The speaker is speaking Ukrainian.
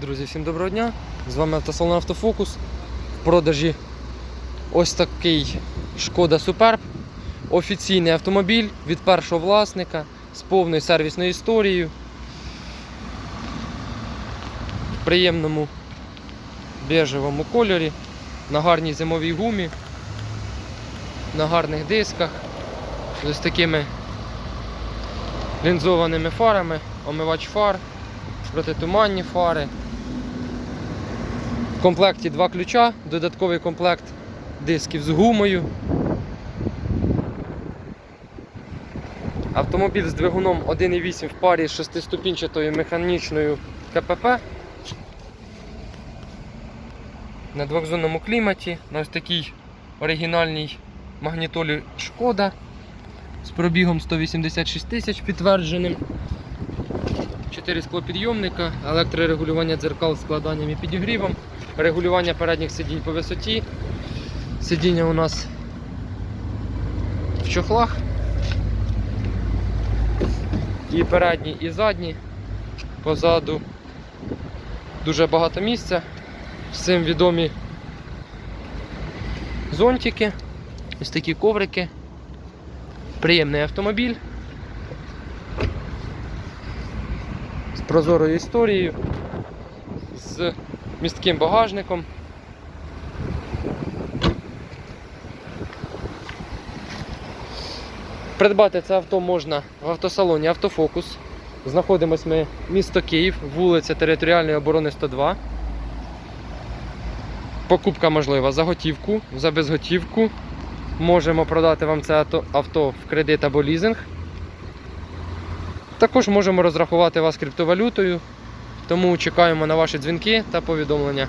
Друзі, всім доброго дня! З вами автосалон Автофокус. В продажі ось такий Шкода Суперб. Офіційний автомобіль від першого власника з повною сервісною історією. В приємному бежевому кольорі, на гарній зимовій гумі, на гарних дисках, з ось такими лінзованими фарами, омивач фар, протитуманні фари. В комплекті два ключа, додатковий комплект дисків з гумою. Автомобіль з двигуном 1.8 в парі з шестиступінчатою механічною КПП. На двохзонному кліматі, на ось такій оригінальній магнітолі Шкода з пробігом 186 тисяч підтвердженим. 4 склопідйомника, електрорегулювання дзеркал з складанням і підігрівом, регулювання передніх сидінь по висоті. Сидіння у нас в чохлах. І передні, і задні. Позаду дуже багато місця. Всім відомі зонтики, ось такі коврики. Приємний автомобіль. Прозорою історією, з містким багажником. Придбати це авто можна в автосалоні Автофокус. Знаходимось ми місто Київ, вулиця Територіальної оборони 102. Покупка можлива за готівку, за безготівку. Можемо продати вам це авто- в кредит або лізинг. Також можемо розрахувати вас криптовалютою, тому чекаємо на ваші дзвінки та повідомлення.